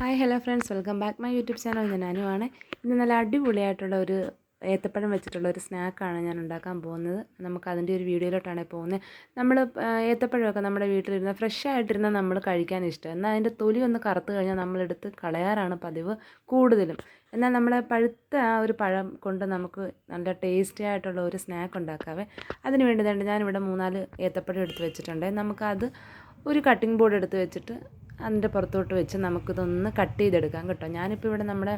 Hi hello friends welcome back my YouTube channel ഞാൻ അനുവാണ് ഇന്ന് നല്ല അടിപൊളിയായിട്ടുള്ള ഒരു ഏത്തപ്പഴം വെച്ചിട്ടുള്ള ഒരു സ്നാക്കാണ് ഞാൻ ഉണ്ടാക്കാൻ പോകുന്നത്. നമുക്ക് അതിന്റെ ഒരു വീഡിയോയിലോട്ടാണ് പോകുന്നത്. നമ്മൾ ഏത്തപ്പഴമൊക്കെ നമ്മുടെ വീട്ടിലിരുന്ന ഫ്രഷ് ആയിട്ടിരുന്ന നമ്മൾ കഴിക്കാൻ ഇഷ്ടം. എന്നാൽ അതിന്റെ തൊലി ഒന്ന് കറുത്ത് കഴിഞ്ഞാൽ നമ്മളെടുത്ത് കളയാറാണ് പതിവ് കൂടുതലും. എന്നാൽ നമ്മളെ പഴുത്ത ആ ഒരു പഴം കൊണ്ട് നമുക്ക് നല്ല ടേസ്റ്റി ആയിട്ടുള്ള ഒരു സ്നാക്ക് ഉണ്ടാക്കാവേ. അതിന് വേണ്ടി തന്നെ ഞാനിവിടെ മൂന്നാൽ ഏത്തപ്പഴം എടുത്ത് വെച്ചിട്ടുണ്ട്. നമുക്കത് ഒരു കട്ടിംഗ് ബോർഡ് എടുത്ത് വെച്ചിട്ട് അതിന്റെ പുറത്തോട്ട് വെച്ച് നമുക്കിതൊന്ന് കട്ട് ചെയ്തെടുക്കാം കേട്ടോ. ഞാനിപ്പോൾ ഇവിടെ നമ്മുടെ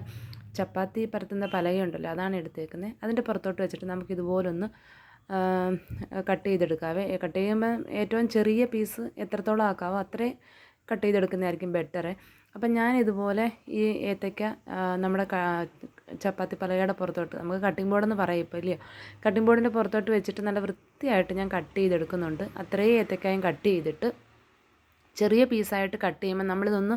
ചപ്പാത്തി പരത്തുന്ന പലകയുണ്ടല്ലോ അതാണ് എടുത്തേക്കുന്നത്. അതിന്റെ പുറത്തോട്ട് വെച്ചിട്ട് നമുക്കിതുപോലൊന്ന് കട്ട് ചെയ്തെടുക്കാവേ. കട്ട് ചെയ്യുമ്പോൾ ഏറ്റവും ചെറിയ പീസ് എത്രത്തോളം ആക്കാവോ അത്രയും കട്ട് ചെയ്തെടുക്കുന്നതായിരിക്കും ബെറ്ററ്. അപ്പം ഞാൻ ഇതുപോലെ ഈ ഏത്തയ്ക്ക നമ്മുടെ ചപ്പാത്തി പലകയുടെ പുറത്തോട്ട് നമുക്ക് കട്ടിംഗ് ബോർഡെന്ന് പറയും ഇപ്പോൾ ഇല്ലയോ കട്ടിംഗ് ബോർഡിന്റെ പുറത്തോട്ട് വെച്ചിട്ട് നല്ല വൃത്തിയായിട്ട് ഞാൻ കട്ട് ചെയ്തെടുക്കുന്നുണ്ട്. അത്രയും ഏത്തക്കായും കട്ട് ചെയ്തിട്ട് ചെറിയ പീസായിട്ട് കട്ട് ചെയ്യുമ്പോൾ നമ്മളിതൊന്ന്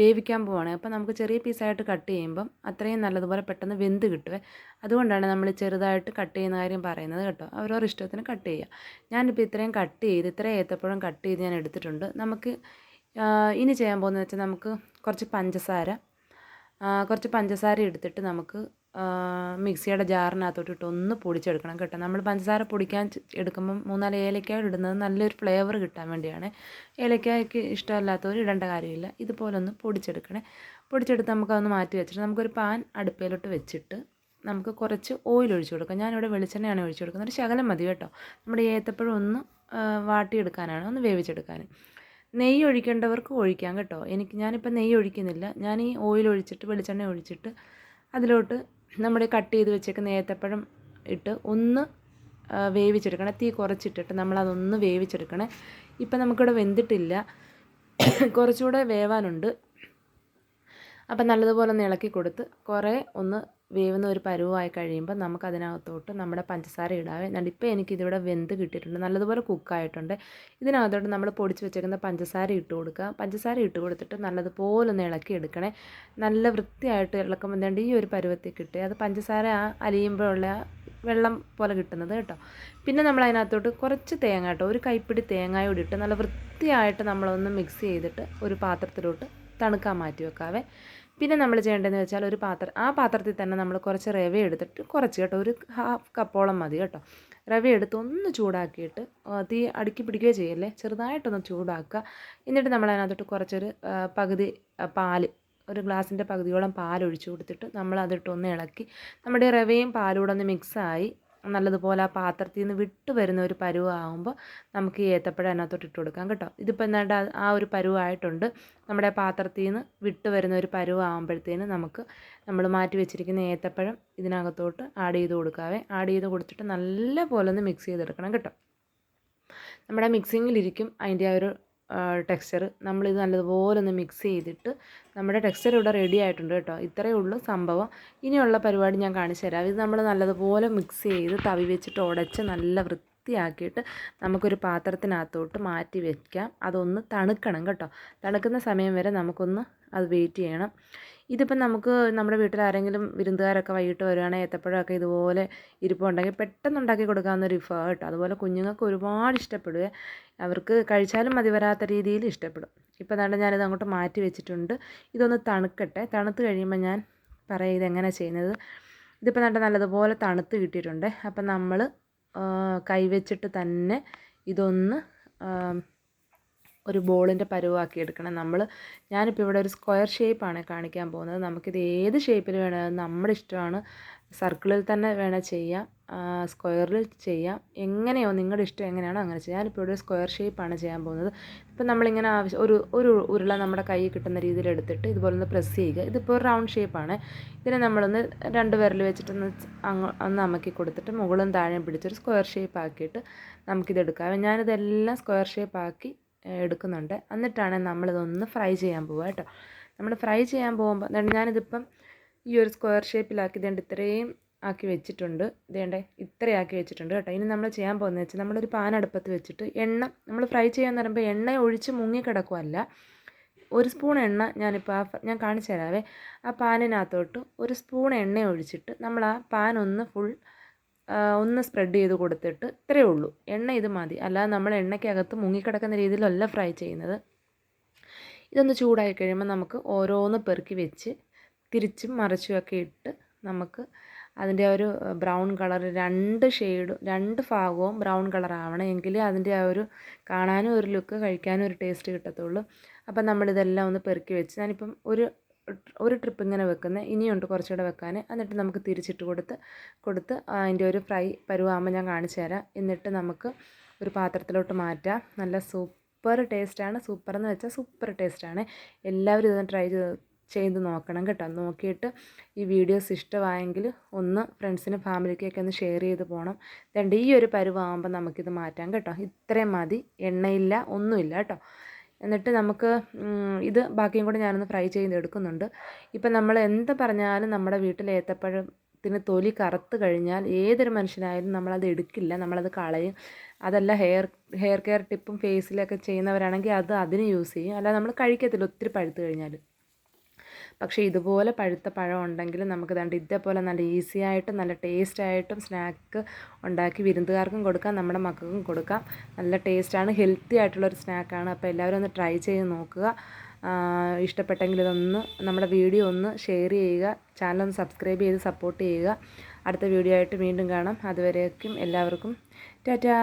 വേവിക്കാൻ പോവാണ്. അപ്പോൾ നമുക്ക് ചെറിയ പീസായിട്ട് കട്ട് ചെയ്യുമ്പം അത്രയും നല്ലതുപോലെ പെട്ടെന്ന് വെന്ത് കിട്ടുവേ. അതുകൊണ്ടാണ് നമ്മൾ ചെറുതായിട്ട് കട്ട് ചെയ്യുന്ന കാര്യം പറയുന്നത് കേട്ടോ. അവരവരുടെ ഇഷ്ടത്തിന് കട്ട് ചെയ്യുക ഞാനിപ്പോൾ ഇത്രയും കട്ട് ചെയ്ത് ഇത്രയും ഏത്തപ്പഴം കട്ട് ചെയ്ത് ഞാൻ എടുത്തിട്ടുണ്ട്. നമുക്ക് ഇനി ചെയ്യാൻ പോകുന്നത് വെച്ചാൽ നമുക്ക് കുറച്ച് പഞ്ചസാര കുറച്ച് പഞ്ചസാര എടുത്തിട്ട് നമുക്ക് മിക്സിയുടെ ജാറിനകത്തോട്ട് ഇട്ട് ഒന്ന് പൊടിച്ചെടുക്കണം കേട്ടോ. നമ്മൾ പഞ്ചസാര പൊടിക്കാൻ എടുക്കുമ്പം മൂന്നാൽ ഏലക്കായ ഇടുന്നത് നല്ലൊരു ഫ്ലേവർ കിട്ടാൻ വേണ്ടിയാണ്. ഏലക്കായ്ക്ക് ഇഷ്ടമല്ലാത്തവർ ഇടേണ്ട കാര്യമില്ല. ഇതുപോലെ ഒന്ന് പൊടിച്ചെടുക്കണേ. പൊടിച്ചെടുത്ത് നമുക്കതൊന്ന് മാറ്റി വെച്ചിട്ട് നമുക്കൊരു പാൻ അടുപ്പയിലോട്ട് വെച്ചിട്ട് നമുക്ക് കുറച്ച് ഓയിൽ ഒഴിച്ചു കൊടുക്കാം. ഞാനിവിടെ വെളിച്ചെണ്ണയാണ് ഒഴിച്ചു കൊടുക്കുന്നത്. ഒരു ശകലം മതി കേട്ടോ. നമ്മുടെ ഏത്തപ്പഴം ഒന്ന് വാട്ടിയെടുക്കാനാണ്. ഒന്ന് വേവിച്ചെടുക്കാൻ. നെയ്യ് ഒഴിക്കേണ്ടവർക്ക് ഒഴിക്കാം കേട്ടോ. എനിക്ക് ഞാനിപ്പോൾ നെയ്യ് ഒഴിക്കുന്നില്ല. ഞാൻ ഈ ഓയിൽ ഒഴിച്ചിട്ട് വെളിച്ചെണ്ണ ഒഴിച്ചിട്ട് അതിലോട്ട് നമ്മുടെ കട്ട് ചെയ്ത് വെച്ചേക്കുന്ന ഏത്തപ്പഴം ഇട്ട് ഒന്ന് വേവിച്ചെടുക്കണം. തീ കുറച്ചിട്ടിട്ട് നമ്മളതൊന്ന് വേവിച്ചെടുക്കണേ. ഇപ്പം നമുക്കിവിടെ വെന്തിട്ടില്ല. കുറച്ചുകൂടെ വേവാനുണ്ട്. അപ്പം നല്ലതുപോലെ ഒന്ന് ഇളക്കി കൊടുത്ത് കുറേ ഒന്ന് വേവുന്ന ഒരു പരുവായി കഴിയുമ്പോൾ നമുക്ക് അതിനകത്തോട്ട് നമ്മുടെ പഞ്ചസാര ഇടാവേ. എന്നാൽ ഇപ്പോൾ എനിക്കിതിവിടെ വെന്ത് കിട്ടിയിട്ടുണ്ട്. നല്ലതുപോലെ കുക്കായിട്ടുണ്ട്. ഇതിനകത്തോട്ട് നമ്മൾ പൊടിച്ച് വെച്ചേക്കുന്ന പഞ്ചസാര ഇട്ട് കൊടുക്കുക. പഞ്ചസാര ഇട്ട് കൊടുത്തിട്ട് നല്ലതുപോലെ ഒന്ന് ഇളക്കി എടുക്കണേ. നല്ല വൃത്തിയായിട്ട് ഇളക്കുമ്പോൾ എന്താണ്ട് ഈ ഒരു പരുവത്തിൽ കിട്ടുക. അത് പഞ്ചസാര അലിയുമ്പോഴുള്ള വെള്ളം പോലെ കിട്ടുന്നത് കേട്ടോ. പിന്നെ നമ്മൾ അതിനകത്തോട്ട് കുറച്ച് തേങ്ങ കേട്ടോ. ഒരു കൈപ്പിടി തേങ്ങയോട് ഇട്ട് നല്ല വൃത്തിയായിട്ട് നമ്മളൊന്ന് മിക്സ് ചെയ്തിട്ട് ഒരു പാത്രത്തിലോട്ട് തണുക്കാൻ മാറ്റി വെക്കാവേ. പിന്നെ നമ്മൾ ചെയ്യേണ്ടതെന്ന് വെച്ചാൽ ഒരു പാത്രം ആ പാത്രത്തിൽ തന്നെ നമ്മൾ കുറച്ച് റവ എടുത്തിട്ട് കുറച്ച് കേട്ടോ ഒരു ഹാഫ് കപ്പോളം മതി കേട്ടോ. റവ എടുത്ത് ഒന്ന് ചൂടാക്കിയിട്ട് തീ അടുക്കി പിടിക്കുകയോ ചെയ്യല്ലേ ചെറുതായിട്ടൊന്ന് ചൂടാക്കുക. എന്നിട്ട് നമ്മൾ അതിനകത്തോട്ട് കുറച്ചൊരു പകുതി പാൽ ഒരു ഗ്ലാസിന്റെ പകുതിയോളം പാൽ ഒഴിച്ചു കൊടുത്തിട്ട് നമ്മൾ അതിട്ടൊന്ന് ഇളക്കി. നമ്മുടെ റവയും പാലും കൂടെ ഒന്ന് മിക്സായി നല്ലതുപോലെ ആ പാത്രത്തിൽ നിന്ന് വിട്ട് വരുന്ന ഒരു പരുവാകുമ്പോൾ നമുക്ക് ഈ ഏത്തപ്പഴം അതിനകത്തോട്ട് ഇട്ട് കൊടുക്കാം കേട്ടോ. ഇതിപ്പോൾ എന്താണ്ട് ആ ഒരു പരുവായിട്ടുണ്ട്. നമ്മുടെ പാത്രത്തിൽ നിന്ന് വിട്ട് വരുന്ന ഒരു പരുവാകുമ്പോഴത്തേന് നമുക്ക് നമ്മൾ മാറ്റി വെച്ചിരിക്കുന്ന ഏത്തപ്പഴം ഇതിനകത്തോട്ട് ആഡ് ചെയ്ത് കൊടുക്കാവേ. ആഡ് ചെയ്ത് കൊടുത്തിട്ട് നല്ല പോലെ ഒന്ന് മിക്സ് ചെയ്തെടുക്കണം കേട്ടോ. നമ്മുടെ മിക്സിങ്ങിലിരിക്കും അതിന്റെ ആ ഒരു ടെക്സ്ചർ നമ്മളിത് നല്ലതുപോലെ ഒന്ന് മിക്സ് ചെയ്തിട്ട് നമ്മുടെ ടെക്സ്ചർ ഇവിടെ റെഡി ആയിട്ടുണ്ട് കേട്ടോ. ഇത്രയേ ഉള്ളൂ സംഭവം. ഇനിയുള്ള പരിപാടി ഞാൻ കാണിച്ചു തരാം. ഇത് നമ്മൾ നല്ലതുപോലെ മിക്സ് ചെയ്ത് തവി വെച്ചിട്ട് ഉടച്ച് നല്ല വൃത്തിയാക്കിയിട്ട് നമുക്കൊരു പാത്രത്തിനകത്തോട്ട് മാറ്റി വയ്ക്കാം അതൊന്ന് തണുക്കണം കേട്ടോ. തണുക്കുന്ന സമയം വരെ നമുക്കൊന്ന് അത് വെയിറ്റ് ചെയ്യണം. ഇതിപ്പം നമുക്ക് നമ്മുടെ വീട്ടിൽ ആരെങ്കിലും വിരുന്നുകാരൊക്കെ വൈകിട്ട് വരുവാണെങ്കിൽ ഏത്തപ്പഴമൊക്കെ ഇതുപോലെ ഇരിപ്പുണ്ടെങ്കിൽ പെട്ടെന്ന് ഉണ്ടാക്കി കൊടുക്കാവുന്ന ഒരു വിഭവം കേട്ടോ. അതുപോലെ കുഞ്ഞുങ്ങൾക്ക് ഒരുപാട് ഇഷ്ടപ്പെടുക. അവർക്ക് കഴിച്ചാലും മതി വരാത്ത രീതിയിൽ ഇഷ്ടപ്പെടും. ഇപ്പം തന്നെ ഞാനിത് അങ്ങോട്ട് മാറ്റി വെച്ചിട്ടുണ്ട്. ഇതൊന്ന് തണുക്കട്ടെ. തണുത്ത് കഴിയുമ്പോൾ ഞാൻ പറയാം ഇതെങ്ങനെ ചെയ്യുന്നത്. ഇതിപ്പോൾ നല്ല നല്ലതുപോലെ തണുത്ത് കിട്ടിയിട്ടുണ്ട്. അപ്പം നമ്മൾ കൈവച്ചിട്ട് തന്നെ ഇതൊന്ന് ഒരു ബോളിന്റെ പരുവാക്കി എടുക്കണം. നമ്മൾ ഞാനിപ്പോൾ ഇവിടെ ഒരു സ്ക്വയർ ഷേപ്പാണ് കാണിക്കാൻ പോകുന്നത്. നമുക്കിത് ഏത് ഷേപ്പിൽ വേണമെങ്കിൽ നമ്മുടെ ഇഷ്ടമാണ്. സർക്കിളിൽ തന്നെ വേണേൽ ചെയ്യാം. സ്ക്വയറിൽ ചെയ്യാം. എങ്ങനെയോ നിങ്ങളുടെ ഇഷ്ടം എങ്ങനെയാണോ അങ്ങനെ ചെയ്യാം. ഞാനിപ്പോൾ ഇവിടെ സ്ക്വയർ ഷേപ്പാണ് ചെയ്യാൻ പോകുന്നത്. ഇപ്പം നമ്മളിങ്ങനെ ആവശ്യം ഒരു ഒരു ഉരുള നമ്മുടെ കൈ കിട്ടുന്ന രീതിയിൽ എടുത്തിട്ട് ഇതുപോലെ ഒന്ന് പ്രസ് ചെയ്യുക. ഇതിപ്പോൾ ഒരു റൗണ്ട് ഷേപ്പാണ്. ഇതിനെ നമ്മളൊന്ന് രണ്ട് വിരൽ വെച്ചിട്ടൊന്ന് അങ്ങ് ഒന്ന് അമക്കി കൊടുത്തിട്ട് മുകളും താഴെയും പിടിച്ചൊരു സ്ക്വയർ ഷേപ്പ് ആക്കിയിട്ട് നമുക്കിതെടുക്കാം. ഞാനിതെല്ലാം സ്ക്വയർ ഷേപ്പ് ആക്കി എടുക്കുന്നുണ്ട്. എന്നിട്ടാണ് നമ്മളിതൊന്ന് ഫ്രൈ ചെയ്യാൻ പോവുക കേട്ടോ. നമ്മൾ ഫ്രൈ ചെയ്യാൻ പോകുമ്പോൾ ഞാനിതിപ്പം ഈ ഒരു സ്ക്വയർ ഷേപ്പിലാക്കി ഇതേണ്ട ഇത്രയും ആക്കി വെച്ചിട്ടുണ്ട്. ഇതേണ്ടേ ഇത്രയാക്കി വെച്ചിട്ടുണ്ട് കേട്ടോ. ഇനി നമ്മൾ ചെയ്യാൻ പോകുന്നത് വെച്ചാൽ നമ്മളൊരു പാൻ അടുപ്പത്ത് വെച്ചിട്ട് എണ്ണ നമ്മൾ ഫ്രൈ ചെയ്യാന്ന് പറയുമ്പോൾ എണ്ണ ഒഴിച്ച് മുങ്ങി കിടക്കുമല്ല ഒരു സ്പൂൺ എണ്ണ ഞാനിപ്പോൾ ആ ഞാൻ കാണിച്ചു തരാവേ. ആ പാനിനകത്തോട്ട് ഒരു സ്പൂൺ എണ്ണ ഒഴിച്ചിട്ട് നമ്മൾ ആ പാൻ ഒന്ന് ഫുൾ ഒന്ന് സ്പ്രെഡ് ചെയ്ത് കൊടുത്തിട്ട് ഇത്രയേ ഉള്ളൂ. എണ്ണ ഇത് മതി. അല്ലാതെ നമ്മൾ എണ്ണയ്ക്കകത്ത് മുങ്ങിക്കിടക്കുന്ന രീതിയിലല്ല ഫ്രൈ ചെയ്യുന്നത്. ഇതൊന്ന് ചൂടായി കഴിയുമ്പോൾ നമുക്ക് ഓരോന്ന് പെറുക്കി വെച്ച് തിരിച്ചും മറിച്ചുമൊക്കെ ഇട്ട് നമുക്ക് അതിന്റെ ഒരു ബ്രൗൺ കളർ രണ്ട് ഷെയ്ഡും രണ്ട് ഭാഗവും ബ്രൗൺ കളറാവണം എങ്കിൽ അതിന്റെ ആ ഒരു കാണാനും ഒരു ലുക്ക് കഴിക്കാനും ഒരു ടേസ്റ്റ് കിട്ടത്തുള്ളൂ. അപ്പം നമ്മളിതെല്ലാം ഒന്ന് പെറുക്കി വെച്ച് ഞാനിപ്പം ഒരു ഒരു ട്രിപ്പ് ഇങ്ങനെ വെക്കുന്നത് ഇനിയുണ്ട് കുറച്ചുകൂടെ വെക്കാൻ എന്നിട്ട് നമുക്ക് തിരിച്ചിട്ട് കൊടുത്ത് കൊടുത്ത് അതിന്റെ ഒരു ഫ്രൈ പരുവാകുമ്പോൾ ഞാൻ കാണിച്ചു തരാം. എന്നിട്ട് നമുക്ക് ഒരു പാത്രത്തിലോട്ട് മാറ്റാം. നല്ല സൂപ്പർ ടേസ്റ്റാണ് സൂപ്പർ എന്ന് വെച്ചാൽ സൂപ്പർ ടേസ്റ്റാണ് എല്ലാവരും ഇതൊന്ന് ട്രൈ ചെയ്ത് ചെയ്ത് നോക്കണം കേട്ടോ. നോക്കിയിട്ട് ഈ വീഡിയോസ് ഇഷ്ടമായെങ്കിൽ ഒന്ന് ഫ്രണ്ട്സിനും ഫാമിലിക്കൊക്കെ ഒന്ന് ഷെയർ ചെയ്ത് പോകണം രണ്ട് ഈ ഒരു പരുവാകുമ്പോൾ നമുക്കിത് മാറ്റാം കേട്ടോ. ഇത്രയും മതി. എണ്ണയില്ല ഒന്നുമില്ല കേട്ടോ. എന്നിട്ട് നമുക്ക് ഇത് ബാക്കിയും കൂടെ ഞാനൊന്ന് ഫ്രൈ ചെയ്ത് എടുക്കുന്നുണ്ട് ഇപ്പം നമ്മൾ എന്ത് പറഞ്ഞാലും നമ്മുടെ വീട്ടിൽ ഏത്തപ്പഴത്തിന് തൊലി കറുത്ത് കഴിഞ്ഞാൽ ഏതൊരു മനുഷ്യനായാലും നമ്മളത് എടുക്കില്ല. നമ്മളത് കളയും. അതല്ല ഹെയർ ഹെയർ കെയർ ടിപ്പും ഫേസിലൊക്കെ ചെയ്യുന്നവരാണെങ്കിൽ അത് അതിന് യൂസ് ചെയ്യും. അല്ലാതെ നമ്മൾ കഴിക്കത്തില്ല ഒത്തിരി പഴുത്ത് കഴിഞ്ഞാൽ. പക്ഷേ ഇതുപോലെ പഴുത്ത പഴം ഉണ്ടെങ്കിൽ നമുക്ക് ദണ്ട് ഇതേപോലെ നല്ല ഈസി ആയിട്ടും നല്ല ടേസ്റ്റ് ആയിട്ടും സ്നാക്ക് ഉണ്ടാക്കി വിരുന്നുകാർക്കും കൊടുക്കാം നമ്മുടെ മക്കൾക്കും കൊടുക്കാം. നല്ല ടേസ്റ്റാണ് ഹെൽത്തി ആയിട്ടുള്ളൊരു സ്നാക്കാണ് അപ്പോൾ എല്ലാവരും ഒന്ന് ട്രൈ ചെയ്ത് നോക്കുക. ഇഷ്ടപ്പെട്ടെങ്കിൽ ഇതൊന്ന് നമ്മുടെ വീഡിയോ ഒന്ന് ഷെയർ ചെയ്യുക. ചാനൽ ഒന്ന് സബ്സ്ക്രൈബ് ചെയ്ത് സപ്പോർട്ട് ചെയ്യുക. അടുത്ത വീഡിയോ ആയിട്ട് വീണ്ടും കാണാം. അതുവരേക്കും എല്ലാവർക്കും ടാറ്റാ.